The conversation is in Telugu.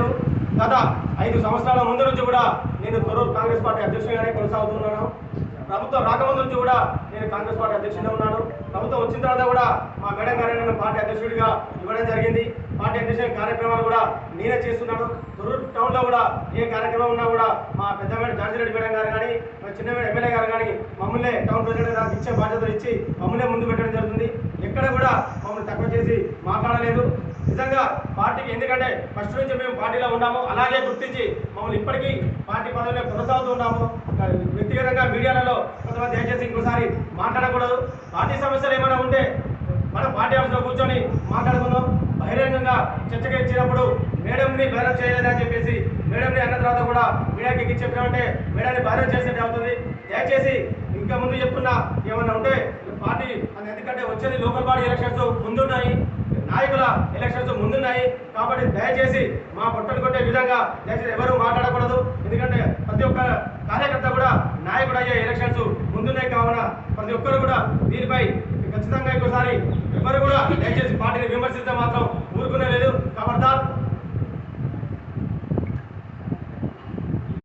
లేదు గత ఐదు సంవత్సరాల ముందు నుంచి కూడా నేను తొరూరు కాంగ్రెస్ పార్టీ అధ్యక్షుడిగానే కొనసాగుతున్నాను. ప్రభుత్వం రాకముందు నుంచి కూడా నేను కాంగ్రెస్ పార్టీ అధ్యక్షుడిగా ఉన్నాను. ప్రభుత్వం వచ్చిన తర్వాత కూడా మా మేడం గారిని నన్ను పార్టీ అధ్యక్షుడిగా ఇవ్వడం జరిగింది. పార్టీ అధ్యక్షుడి కార్యక్రమాలు కూడా నేనే చేస్తున్నాను. తొర్రూరు టౌన్లో కూడా ఏ కార్యక్రమం ఉన్నా కూడా మా పెద్ద మేడం జార్జిరెడ్డి మేడం గారు కానీ మా చిన్న మేడం ఎమ్మెల్యే గారు కానీ మమ్మల్ని టౌన్ ప్రెసిడెంట్ ఇచ్చే బాధ్యతలు ఇచ్చి మమ్మల్ని ముందు పెట్టడం జరుగుతుంది. ఎక్కడ కూడా మమ్మల్ని తక్కువ చేసి మాట్లాడలేదు. నిజంగా పార్టీకి ఎందుకంటే ఫస్ట్ నుంచి మేము పార్టీలో ఉన్నాము. అలాగే గుర్తించి మమ్మల్ని ఇప్పటికీ పార్టీ పదవిలో కొనసాగుతూ ఉన్నాము. వ్యక్తిగతంగా మీడియాలలో కొంతమంది దయచేసి ఇంకోసారి మాట్లాడకూడదు. పార్టీ సమస్యలు ఏమైనా ఉంటే మన పార్టీ ఆఫీస్లో కూర్చొని మాట్లాడుకుందాం. బహిరంగంగా చర్చగా ఇచ్చినప్పుడు మేడంని బహిరంగ చేయలేదని చెప్పేసి మేడంని అన్న తర్వాత కూడా మీడియాకి ఎక్కి చెప్పినామంటే మేడంని బహిరంగ చేసినట్టు అవుతుంది దయచేసి ఇంకా ముందు చెప్తున్నా ఏమన్నా ఉంటే పార్టీ అది ఎందుకంటే వచ్చేది లోకల్ బాడీ ఎలక్షన్స్ ముందున్నాయి ఎలక్షన్స్ ముందున్నాయి. కాబట్టి దయచేసి మా పొట్టలు కొట్టే విధంగా దయచేసి ఎవరు మాట్లాడకూడదు. ఎందుకంటే ప్రతి ఒక్క కార్యకర్త కూడా నాయకుడు అయ్యే ఎలక్షన్స్ ముందున్నాయి కావున ప్రతి ఒక్కరు కూడా దీనిపై ఖచ్చితంగా ఇంకోసారి ఎవరు కూడా దయచేసి పార్టీని విమర్శిస్తే మాత్రం